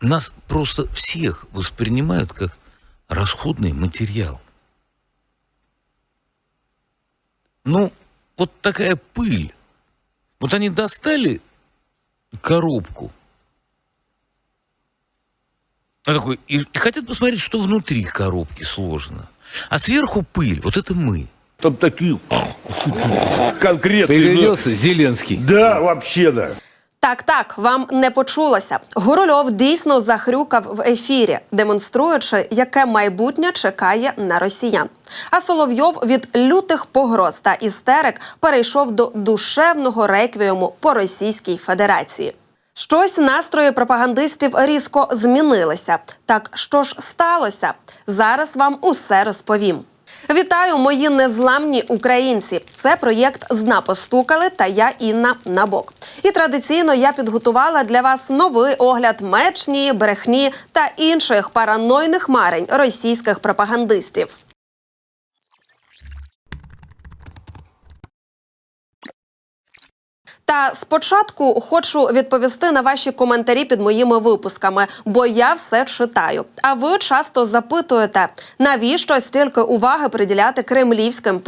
нас просто всех воспринимают как расходный материал. Ну, вот такая пыль. Вот они достали коробку. Такой, и, и хотят посмотреть, что внутри коробки сложено. А сверху пыль. Вот это мы. Там такие конкретные. Пригодился Зеленский. Да, вообще да. Так, так, вам не почулося. Гурульов дійсно захрюкав в ефірі, демонструючи, яке майбутнє чекає на росіян. А Соловйов від лютих погроз та істерик перейшов до душевного реквіуму по Російській Федерації. Щось настрої пропагандистів різко змінилися. Так що ж сталося? Зараз вам усе розповім. Вітаю, мої незламні українці! Це проєкт Зна постукали та я Інна Набок. І традиційно я підготувала для вас новий огляд мечні, брехні та інших паранойних марень російських пропагандистів. Та спочатку хочу відповісти на ваші коментарі під моїми випусками, бо я все читаю. А ви часто запитуєте, навіщо стільки уваги приділяти кремлівським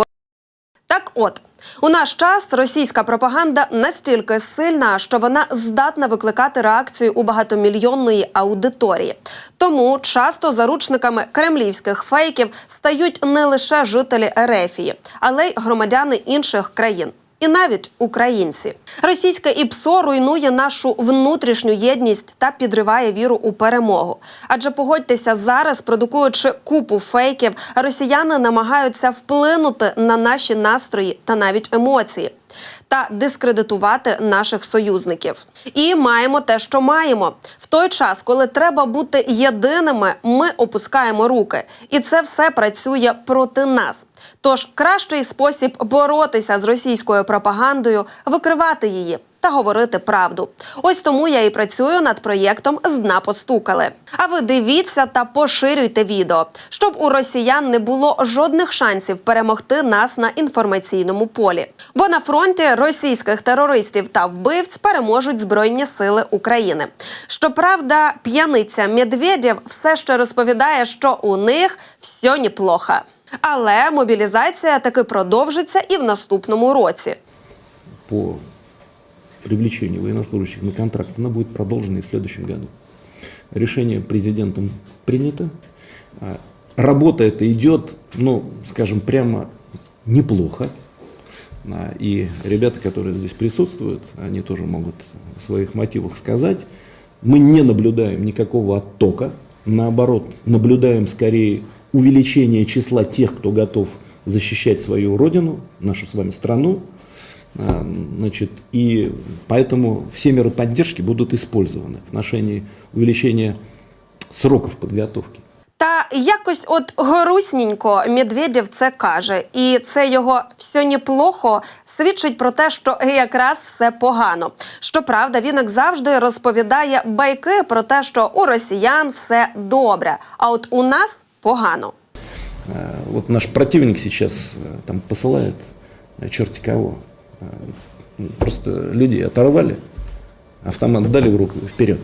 так от, у наш час російська пропаганда настільки сильна, що вона здатна викликати реакцію у багатомільйонної аудиторії. Тому часто заручниками кремлівських фейків стають не лише жителі Ерефії, але й громадяни інших країн. І навіть українці російське ІПСО руйнує нашу внутрішню єдність та підриває віру у перемогу. Адже погодьтеся зараз, продукуючи купу фейків, росіяни намагаються вплинути на наші настрої та навіть емоції та дискредитувати наших союзників. І маємо те, що маємо. В той час, коли треба бути єдиними, ми опускаємо руки, і це все працює проти нас. Тож кращий спосіб боротися з російською пропагандою викривати її та говорити правду. Ось тому я і працюю над проєктом з дна постукали. А ви дивіться та поширюйте відео, щоб у росіян не було жодних шансів перемогти нас на інформаційному полі. Бо на фронті російських терористів та вбивць переможуть збройні сили України. Щоправда, п'яниця Медведєв все ще розповідає, що у них все неплохо. Але мобілізація таки продовжиться і в наступному році. по привлечению военнослужащих на контракт, она будет продолжена и в следующем году. Решение президентом принято. А, Работа эта идет, ну, скажем, прямо неплохо. А, И ребята, которые здесь присутствуют, они тоже могут о своих мотивах сказать. Мы не наблюдаем никакого оттока, наоборот, наблюдаем скорее увеличение числа тех, кто готов защищать свою родину, нашу с вами страну. А, Значит, и поэтому все меры поддержки будут использованы в отношении увеличения сроков подготовки. Та якось от грустненько Медведєв це каже, і це його все неплохо свідчить про те, що якраз все погано. Щоправда, він як завжди розповідає байки про те, що у росіян все добре, а от у нас погано. А, Вот наш противник сейчас э, там посылает э, черти кого. А, м, Просто люди оторвали, автомат дали в руку вперед.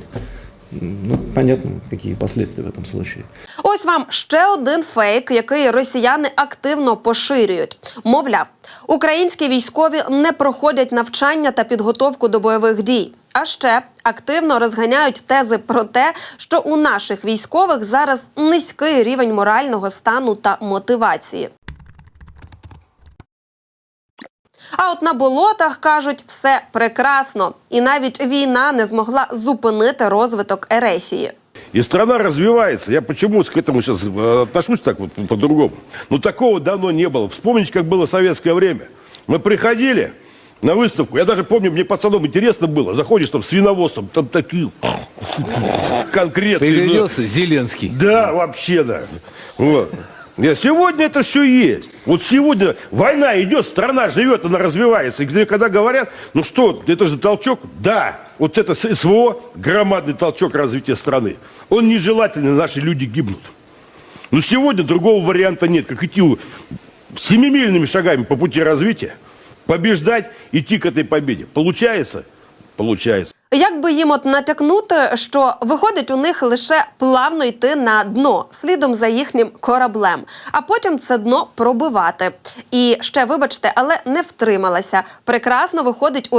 Ну, понятно, какие последствия в этом случае. Ось вам ще один фейк, який росіяни активно поширюють. Мовляв, українські військові не проходять навчання та підготовку до бойових дій. А ще активно розганяють тези про те, що у наших військових зараз низький рівень морального стану та мотивації. А от на болотах кажуть, все прекрасно, і навіть війна не змогла зупинити розвиток Ерефії. И страна развивается. Я почему к этому сейчас отношусь так вот по-другому? Ну, такого давно не было. Вспомните, как было советское время. Мы приходили на выставку. Я даже помню, мне пацаном интересно было. Заходишь там свиноводством, там такие конкретные. Пригодился Зеленский. Да, вообще да. Вот. Сегодня это все есть. Вот сегодня война идет, страна живет, она развивается. И когда говорят, ну что, это же толчок, да, вот это СВО, громадный толчок развития страны. Он нежелательный, наши люди гибнут. Но сегодня другого варианта нет, как идти семимильными шагами по пути развития, побеждать, идти к этой победе. Получается? Получается. Як би їм от натякнути, що виходить у них лише плавно йти на дно слідом за їхнім кораблем, а потім це дно пробивати. І ще вибачте, але не втрималася. Прекрасно виходить у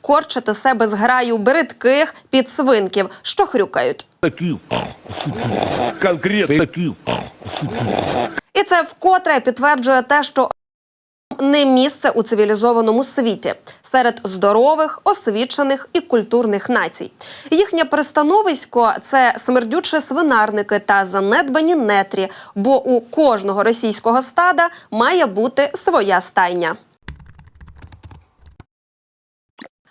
корчити себе з граю бридких підсвинків, що хрюкають. Такие, конкретно такие. І це вкотре підтверджує те, що не місце у цивілізованому світі серед здорових, освічених і культурних націй. Їхнє пристановисько це смердючі свинарники та занедбані нетрі, бо у кожного російського стада має бути своя стайня.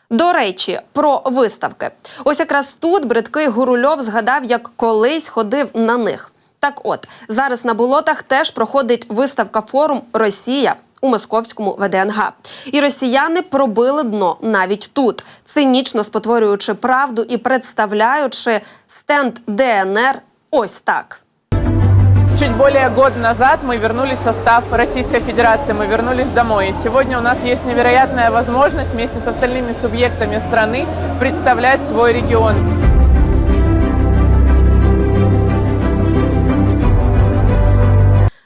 До речі, про виставки. Ось якраз тут бридкий Гурульов згадав, як колись ходив на них. Так от, зараз на болотах теж проходить виставка форум Росія у московському ВДНГ. І росіяни пробили дно навіть тут, цинічно спотворюючи правду і представляючи стенд ДНР ось так. Чуть более года назад мы вернулись в состав Российской Федерации, мы вернулись домой. И сегодня у нас есть невероятная возможность вместе с остальными субъектами страны представлять свой регион.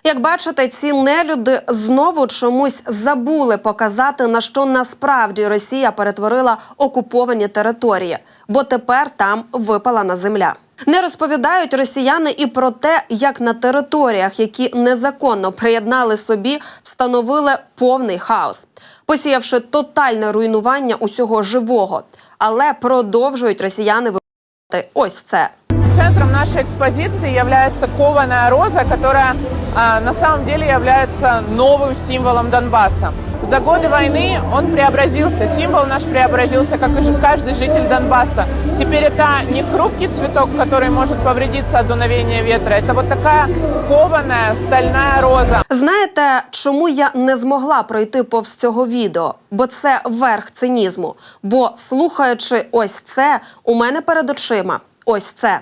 Як бачите, ці нелюди знову чомусь забули показати, на що насправді Росія перетворила окуповані території, бо тепер там випалана земля. Не розповідають росіяни і про те, як на територіях, які незаконно приєднали собі, встановили повний хаос, посіявши тотальне руйнування усього живого, але продовжують росіяни випадати ось це Центром нашей экспозиции является кованая роза, которая а, на самом деле является новым символом Донбасса. За годы войны он преобразился, символ наш преобразился, как и жи- каждый житель Донбасса. Теперь это не хрупкий цветок, который может повредиться от дуновения ветра, это вот такая кованая стальная роза. Знаєте, чому я не змогла пройти повз цього відео? Бо це верх цинізму. Бо слухаючи ось це, у мене перед очима ось це.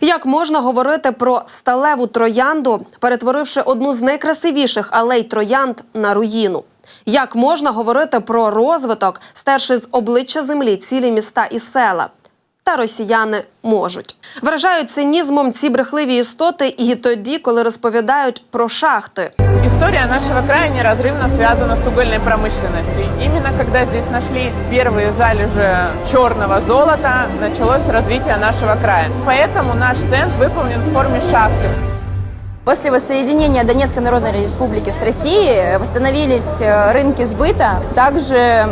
Як можна говорити про сталеву троянду, перетворивши одну з найкрасивіших алей троянд на руїну? Як можна говорити про розвиток, стерши з обличчя землі цілі міста і села? Та росіяни можуть. Вражають цинізмом ці брехливі істоти і тоді, коли розповідають про шахти. История нашего края неразрывно связана с угольной промышленностью. Именно когда здесь нашли первые залежи черного золота, началось развитие нашего края. Поэтому наш стенд выполнен в форме шахты. После воссоединения Донецкой Народной Республики с Россией восстановились э, рынки сбыта. Также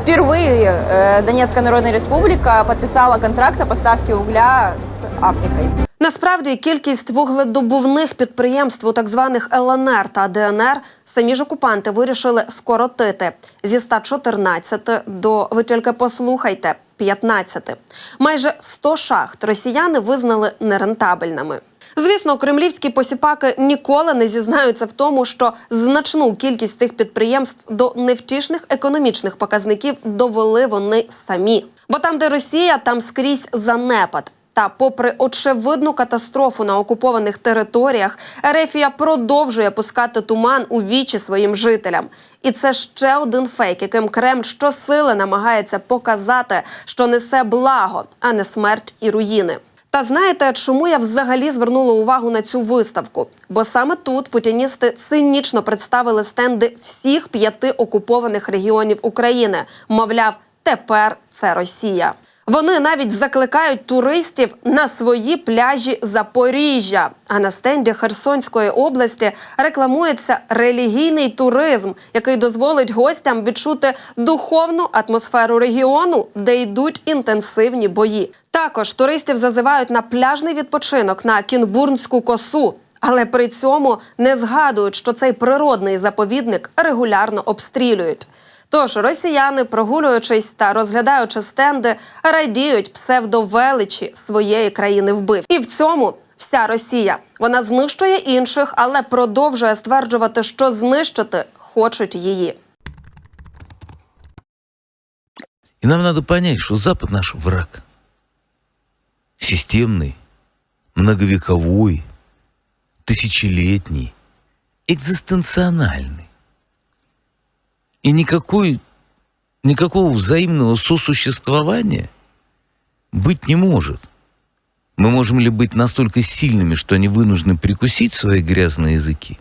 впервые э, Донецкая Народная Республика подписала контракт о поставке угля с Африкой. Насправді кількість вугледобувних підприємств у так званих ЛНР та ДНР самі ж окупанти вирішили скоротити зі 114 до ви тільки послухайте 15. Майже 100 шахт росіяни визнали нерентабельними. Звісно, кремлівські посіпаки ніколи не зізнаються в тому, що значну кількість цих підприємств до невтішних економічних показників довели вони самі. Бо там, де Росія, там скрізь занепад. Та, попри очевидну катастрофу на окупованих територіях, Ерефія продовжує пускати туман у вічі своїм жителям. І це ще один фейк, яким Кремль щосили намагається показати, що несе благо, а не смерть і руїни. Та знаєте, чому я взагалі звернула увагу на цю виставку? Бо саме тут путіністи цинічно представили стенди всіх п'яти окупованих регіонів України. Мовляв, тепер це Росія. Вони навіть закликають туристів на свої пляжі Запоріжжя. А на стенді Херсонської області рекламується релігійний туризм, який дозволить гостям відчути духовну атмосферу регіону, де йдуть інтенсивні бої. Також туристів зазивають на пляжний відпочинок на Кінбурнську косу. Але при цьому не згадують, що цей природний заповідник регулярно обстрілюють. Тож росіяни, прогулюючись та розглядаючи стенди, радіють псевдовеличі своєї країни вбив. І в цьому вся Росія. Вона знищує інших, але продовжує стверджувати, що знищити хочуть її. И нам надо понять, что Запад наш враг. Системный, многовековой, тысячелетний, экзистенциональный. И никакой никакого взаимного сосуществования быть не может. Мы можем ли быть настолько сильными, что они вынуждены прикусить свои грязные языки?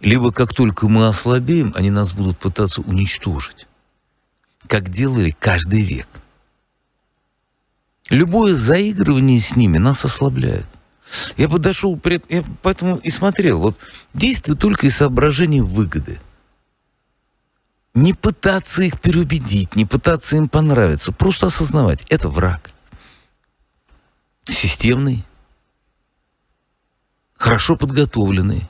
Либо как только мы ослабеем, они нас будут пытаться уничтожить, как делали каждый век. Любое заигрывание с ними нас ослабляет. Я бы дошел, пред- я поэтому и смотрел, вот действие только из соображений выгоды. Не пытаться их переубедить, не пытаться им понравиться, просто осознавать, это враг. Системный, хорошо подготовленный,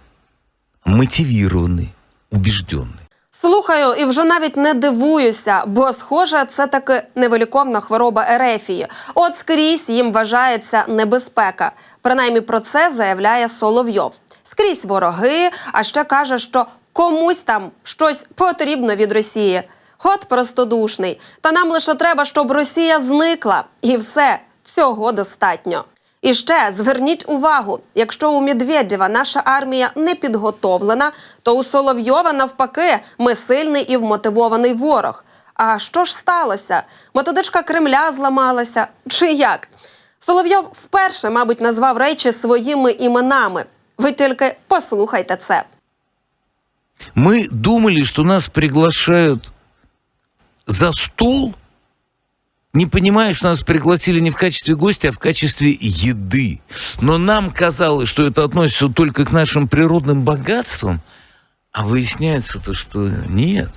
мотивірований, убіжденний. Слухаю і вже навіть не дивуюся, бо схоже, це таки невиліковна хвороба Ерефії. От скрізь їм вважається небезпека. Принаймні про це заявляє Соловйов. Скрізь вороги, а ще каже, що комусь там щось потрібно від Росії. От простодушний. Та нам лише треба, щоб Росія зникла, і все цього достатньо. І ще зверніть увагу: якщо у Медведєва наша армія не підготовлена, то у Соловйова навпаки ми сильний і вмотивований ворог. А що ж сталося? Методичка Кремля зламалася чи як? Соловйов вперше, мабуть, назвав речі своїми іменами. Ви тільки послухайте це. Мы думали, что нас приглашают за стол, не понимая, что нас пригласили не в качестве гостя, а в качестве еды. Но нам казалось, что это относится только к нашим природным богатствам, а выясняется-то, что нет.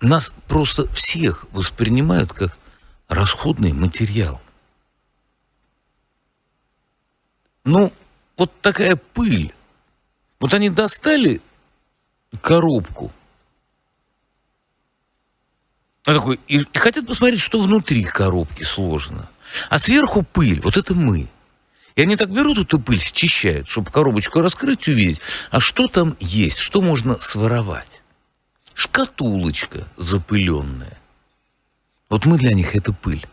Нас просто всех воспринимают как расходный материал. Ну, вот такая пыль. Вот они достали коробку. Такой, и, и хотят посмотреть, что внутри коробки сложено. А сверху пыль. Вот это мы. И они так берут эту пыль, счищают, чтобы коробочку раскрыть, увидеть, а что там есть, что можно своровать. Шкатулочка запыленная. Вот мы для них это пыль.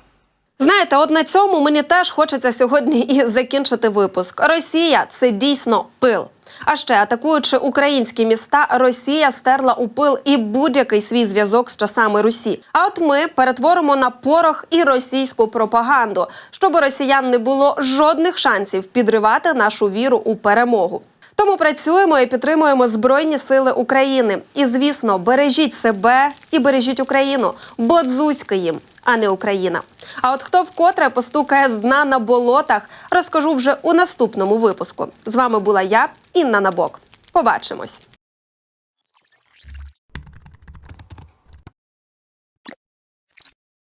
Знаєте, от на цьому мені теж хочеться сьогодні і закінчити випуск. Росія це дійсно пил. А ще атакуючи українські міста, Росія стерла у пил і будь-який свій зв'язок з часами Русі. А от ми перетворимо на порох і російську пропаганду, щоб росіян не було жодних шансів підривати нашу віру у перемогу. Тому працюємо і підтримуємо Збройні Сили України. І звісно, бережіть себе і бережіть Україну, бо дзузька їм, а не Україна. А от хто вкотре постукає з дна на болотах, розкажу вже у наступному випуску. З вами була я, Інна Набок. Побачимось.